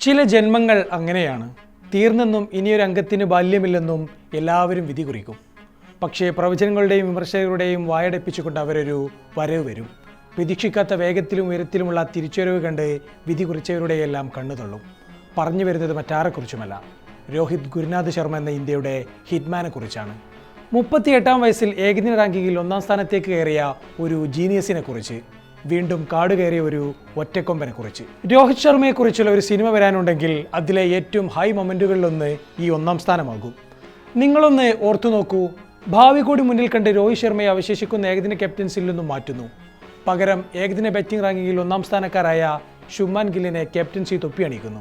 ചില ജന്മങ്ങൾ അങ്ങനെയാണ്. തീർന്നെന്നും ഇനിയൊരു അംഗത്തിന് ബാല്യമില്ലെന്നും എല്ലാവരും വിധി കുറിക്കും. പക്ഷേ പ്രവചനങ്ങളുടെയും വിമർശകരുടെയും വായടപ്പിച്ചുകൊണ്ട് അവരൊരു വരവ് വരും. പ്രതീക്ഷിക്കാത്ത വേഗത്തിലും ഉയരത്തിലുമുള്ള തിരിച്ചുവരവ് കണ്ട് വിധി കുറിച്ചവരുടെയെല്ലാം കണ്ണു തള്ളും. പറഞ്ഞു വരുന്നത് മറ്റാരെക്കുറിച്ചുമല്ല. രോഹിത് ഗുരുനാഥ് ശർമ്മ എന്ന ഇന്ത്യയുടെ ഹിറ്റ്മാനെക്കുറിച്ചാണ് മുപ്പത്തിയെട്ടാം വയസ്സിൽ ഏകദിന റാങ്കിങ്ങിൽ ഒന്നാം സ്ഥാനത്തേക്ക് കയറിയ ഒരു ജീനിയസിനെ കുറിച്ച്. വീണ്ടും കാട് കയറിയ ഒരു ഒറ്റക്കൊമ്പനെ കുറിച്ച്. രോഹിത് ശർമ്മയെ കുറിച്ചുള്ള ഒരു സിനിമ വരാനുണ്ടെങ്കിൽ അതിലെ ഏറ്റവും ഹൈ മൊമെന്റുകളിലൊന്ന് ഈ ഒന്നാം സ്ഥാനമാകും. നിങ്ങളൊന്ന് ഓർത്തു നോക്കൂ. ഭാവി കൂടി മുന്നിൽ കണ്ട് രോഹിത് ശർമ്മയെ അവശേഷിക്കുന്ന ഏകദിന ക്യാപ്റ്റൻസിൽ നിന്നും മാറ്റുന്നു. പകരം ഏകദിന ബാറ്റിംഗ് റാങ്കിങ്ങിൽ ഒന്നാം സ്ഥാനക്കാരായ ഷുമാൻ ഗില്ലിനെ ക്യാപ്റ്റൻസി തൊപ്പിയണിയിക്കുന്നു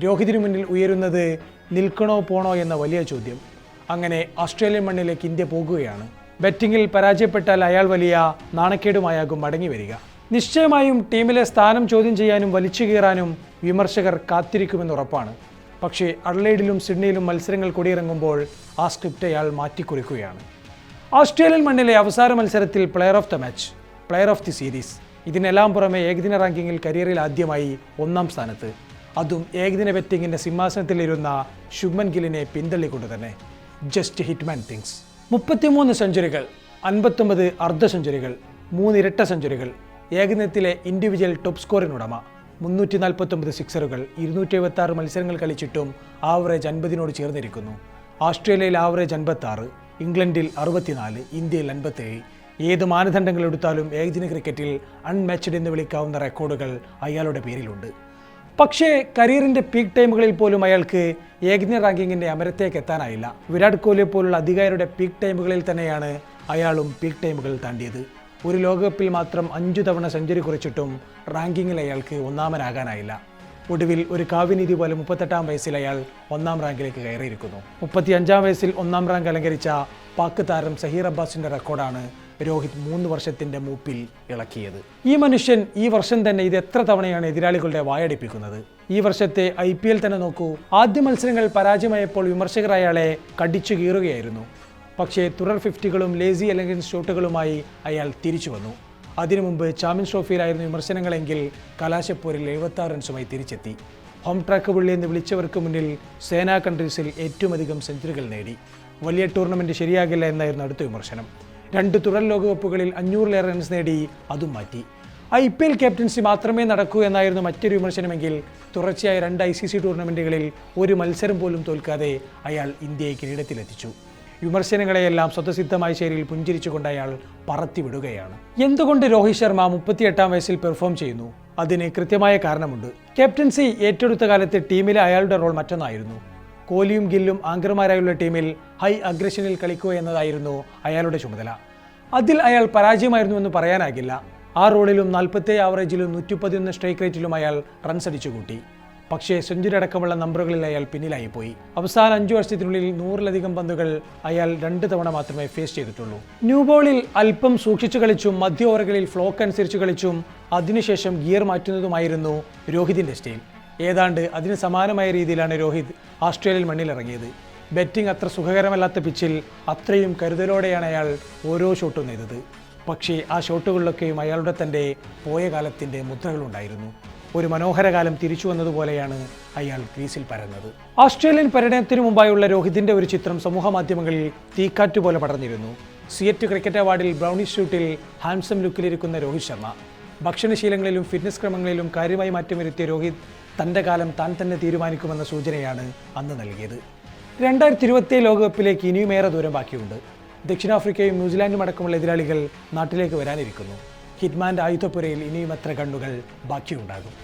രോഹിതിന് മുന്നിൽ ഉയരുന്നത് നിൽക്കണോ പോണോ എന്ന വലിയ ചോദ്യം. അങ്ങനെ ഓസ്ട്രേലിയൻ മണ്ണിലേക്ക് ഇന്ത്യ പോകുകയാണ്. ബാറ്റിംഗിൽ പരാജയപ്പെട്ടാൽ അയാൾ വലിയ നാണക്കേടുമായാകും മടങ്ങി വരിക. നിശ്ചയമായും ടീമിലെ സ്ഥാനം ചോദ്യം ചെയ്യാനും വലിച്ചു കീറാനും വിമർശകർ കാത്തിരിക്കുമെന്ന് ഉറപ്പാണ്. പക്ഷേ അഡ്ലൈഡിലും സിഡ്നിയിലും മത്സരങ്ങൾ കൊടിയിറങ്ങുമ്പോൾ ആ സ്ക്രിപ്റ്റ് അയാൾ മാറ്റിക്കുറിക്കുകയാണ്. ഓസ്ട്രേലിയൻ മണ്ണിലെ അവസാന മത്സരത്തിൽ player of the match player of the series. ഇതിനെല്ലാം പുറമെ ഏകദിന റാങ്കിങ്ങിൽ കരിയറിൽ ആദ്യമായി ഒന്നാം സ്ഥാനത്ത്. അതും ഏകദിന ബെറ്റിങ്ങിന്റെ സിംഹാസനത്തിലിരുന്ന ശുഭ്മൻ ഗില്ലിനെ പിന്തള്ളിക്കൊണ്ട് തന്നെ. Just hitman things. മുപ്പത്തിമൂന്ന് സെഞ്ചുറികൾ അൻപത്തൊമ്പത് അർദ്ധ സെഞ്ചുറികൾ മൂന്നിരട്ട സെഞ്ചുറികൾ ഏകദിനത്തിലെ ഇൻഡിവിജ്വൽ ടോപ്പ് സ്കോറിനുടമ മുന്നൂറ്റി നാൽപ്പത്തൊമ്പത് സിക്സറുകൾ ഇരുന്നൂറ്റി എഴുപത്തി ആറ് മത്സരങ്ങൾ കളിച്ചിട്ടും ആവറേജ് അൻപതിനോട് ചേർന്നിരിക്കുന്നു. ഓസ്ട്രേലിയയിൽ ആവറേജ് അൻപത്താറ് ഇംഗ്ലണ്ടിൽ അറുപത്തിനാല് ഇന്ത്യയിൽ അൻപത്തേഴ്. ഏത് മാനദണ്ഡങ്ങൾ എടുത്താലും ഏകദിന ക്രിക്കറ്റിൽ അൺമാച്ച്ഡ് എന്ന് വിളിക്കാവുന്ന റെക്കോർഡുകൾ അയാളുടെ പേരിലുണ്ട്. പക്ഷേ കരിയറിന്റെ പീക്ക് ടൈമുകളിൽ പോലും അയാൾക്ക് ഏകദിന റാങ്കിങ്ങിന്റെ അമരത്തേക്ക് എത്താനായില്ല. വിരാട് കോഹ്ലിയെ പോലുള്ള അധികാരിയുടെ പീക്ക് ടൈമുകളിൽ തന്നെയാണ് അയാളും പീക്ക് ടൈമുകൾ താണ്ടിയത്. ഒരു ലോകകപ്പിൽ മാത്രം അഞ്ചു തവണ സെഞ്ചുറി കുറിച്ചിട്ടും റാങ്കിങ്ങിൽ അയാൾക്ക് ഒന്നാമനാകാനായില്ല. ഒടുവിൽ ഒരു കാവ്യനീതി പോലെ മുപ്പത്തെട്ടാം വയസ്സിൽ അയാൾ ഒന്നാം റാങ്കിലേക്ക് കയറിയിരിക്കുന്നു. മുപ്പത്തി അഞ്ചാം വയസ്സിൽ ഒന്നാം റാങ്ക് അലങ്കരിച്ച പാക് താരം സഹീർ അബ്ബാസിന്റെ റെക്കോർഡാണ് രോഹിത് മൂന്ന് വർഷത്തിന്റെ മൂപ്പിൽ ഇളക്കിയത്. ഈ മനുഷ്യൻ ഈ വർഷം തന്നെ ഇത് എത്ര തവണയാണ് എതിരാളികളുടെ വായടിപ്പിക്കുന്നത്? ഈ വർഷത്തെ ഐ തന്നെ നോക്കൂ. ആദ്യ മത്സരങ്ങൾ പരാജയമായപ്പോൾ വിമർശകർ അയാളെ കടിച്ചു കീറുകയായിരുന്നു. പക്ഷേ തുടർ ഫിഫ്റ്റികളും ലേസി അല്ലെങ്കിൽ ഷോട്ടുകളുമായി അയാൾ തിരിച്ചു വന്നു. അതിനു മുമ്പ് ചാമ്പ്യൻസ് ട്രോഫിയിലായിരുന്നു വിമർശനങ്ങളെങ്കിൽ കലാശപ്പോരിൽ എഴുപത്തി ആറ് റൺസുമായി തിരിച്ചെത്തി. ഹോം ട്രാക്ക് പുള്ളി എന്ന് വിളിച്ചവർക്ക് മുന്നിൽ സേനാ കൺട്രീസിൽ ഏറ്റവും അധികം സെഞ്ചുറികൾ നേടി. വലിയ ടൂർണമെന്റ് ശരിയാകില്ല എന്നായിരുന്നു അടുത്ത വിമർശനം. രണ്ട് തുടർ ലോകകപ്പുകളിൽ അഞ്ഞൂറിലേറെ റൺസ് നേടി അതും മാറ്റി. ഐ പി എൽ ക്യാപ്റ്റൻസി മാത്രമേ നടക്കൂ എന്നായിരുന്നു മറ്റൊരു വിമർശനമെങ്കിൽ തുടർച്ചയായ രണ്ട് ഐ സി സി ടൂർണമെന്റുകളിൽ ഒരു മത്സരം പോലും തോൽക്കാതെ അയാൾ ഇന്ത്യയെ കിരീടത്തിലെത്തിച്ചു. വിമർശനങ്ങളെയെല്ലാം സ്വതസിദ്ധമായ ശൈലിയിൽ പുഞ്ചിരിച്ചുകൊണ്ട് അയാൾ പറത്തിവിടുകയാണ്. എന്തുകൊണ്ട് രോഹിത് ശർമ്മ മുപ്പത്തിയെട്ടാം വയസ്സിൽ പെർഫോം ചെയ്യുന്നു? അതിന് കൃത്യമായ കാരണമുണ്ട്. ക്യാപ്റ്റൻസി ഏറ്റെടുത്ത കാലത്ത് ടീമിലെ അയാളുടെ റോൾ മറ്റൊന്നായിരുന്നു. കോലിയും ഗില്ലും ആങ്കർമാരായുള്ള ടീമിൽ ഹൈ അഗ്രഷനിൽ കളിക്കുക എന്നതായിരുന്നു അയാളുടെ ചുമതല. അതിൽ അയാൾ പരാജയമായിരുന്നു എന്ന് പറയാനാകില്ല. ആ റോളിലും നാൽപ്പത്തേഴ് ആവറേജിലും നൂറ്റിപ്പതിനൊന്ന് സ്ട്രൈക്ക് റേറ്റിലും അയാൾ റൺസ് അടിച്ചു കൂട്ടി പക്ഷേ സെഞ്ചുറി അടക്കമുള്ള നമ്പറുകളിൽ അയാൾ പിന്നിലായി പോയി അവസാന അഞ്ചു വർഷത്തിനുള്ളിൽ നൂറിലധികം പന്തുകൾ അയാൾ രണ്ട് തവണ മാത്രമേ ഫേസ് ചെയ്തിട്ടുള്ളൂ. ന്യൂ ബോളിൽ അല്പം സൂക്ഷിച്ചു കളിച്ചും മധ്യ ഓവറുകളിൽ ഫ്ലോക്ക് അനുസരിച്ച് കളിച്ചും അതിനുശേഷം ഗിയർ മാറ്റുന്നതുമായിരുന്നു രോഹിതിന്റെ സ്റ്റൈൽ ഏതാണ്ട് അതിന് സമാനമായ രീതിയിലാണ് രോഹിത് ഓസ്ട്രേലിയൻ മണ്ണിലിറങ്ങിയത്. ബാറ്റിംഗ് അത്ര സുഖകരമല്ലാത്ത പിച്ചിൽ അത്രയും കരുതലോടെയാണ് അയാൾ ഓരോ ഷോട്ടും നെയ്തത് പക്ഷേ ആ ഷോട്ടുകളിലൊക്കെയും അയാളുടെ തന്റെ പോയ കാലത്തിന്റെ മുദ്രകളുണ്ടായിരുന്നു. ഒരു മനോഹര കാലം തിരിച്ചു വന്നതുപോലെയാണ് അയാൾ ക്രീസിൽ പരന്നത്. ഓസ്ട്രേലിയൻ പര്യടനത്തിനു മുമ്പായുള്ള രോഹിതിന്റെ ഒരു ചിത്രം സമൂഹ മാധ്യമങ്ങളിൽ തീക്കാറ്റ് പോലെ പടർന്നിരുന്നു. സിയറ്റ് ക്രിക്കറ്റ് അവാർഡിൽ ബ്രൗണിഷ് ഷൂട്ടിൽ ഹാൻസം ലുക്കിലിരിക്കുന്ന രോഹിത് ശർമ്മ. ഭക്ഷണശീലങ്ങളിലും ഫിറ്റ്നസ് ക്രമങ്ങളിലും കാര്യമായി മാറ്റം വരുത്തിയ രോഹിത് തന്റെ കാലം താൻ തന്നെ തീരുമാനിക്കുമെന്ന സൂചനയാണ് അന്ന് നൽകിയത്. രണ്ടായിരത്തി ഇരുപത്തിയേഴ് ലോകകപ്പിലേക്ക് ഇനിയുമേറെ ദൂരം ബാക്കിയുണ്ട്. ദക്ഷിണാഫ്രിക്കയും ന്യൂസിലാൻഡും അടക്കമുള്ള എതിരാളികൾ നാട്ടിലേക്ക് വരാനിരിക്കുന്നു. ഹിറ്റ്മാന്റെ ആയുധപ്പുരയിൽ ഇനിയും എത്ര കണ്ണുകൾ ബാക്കിയുണ്ടാകും.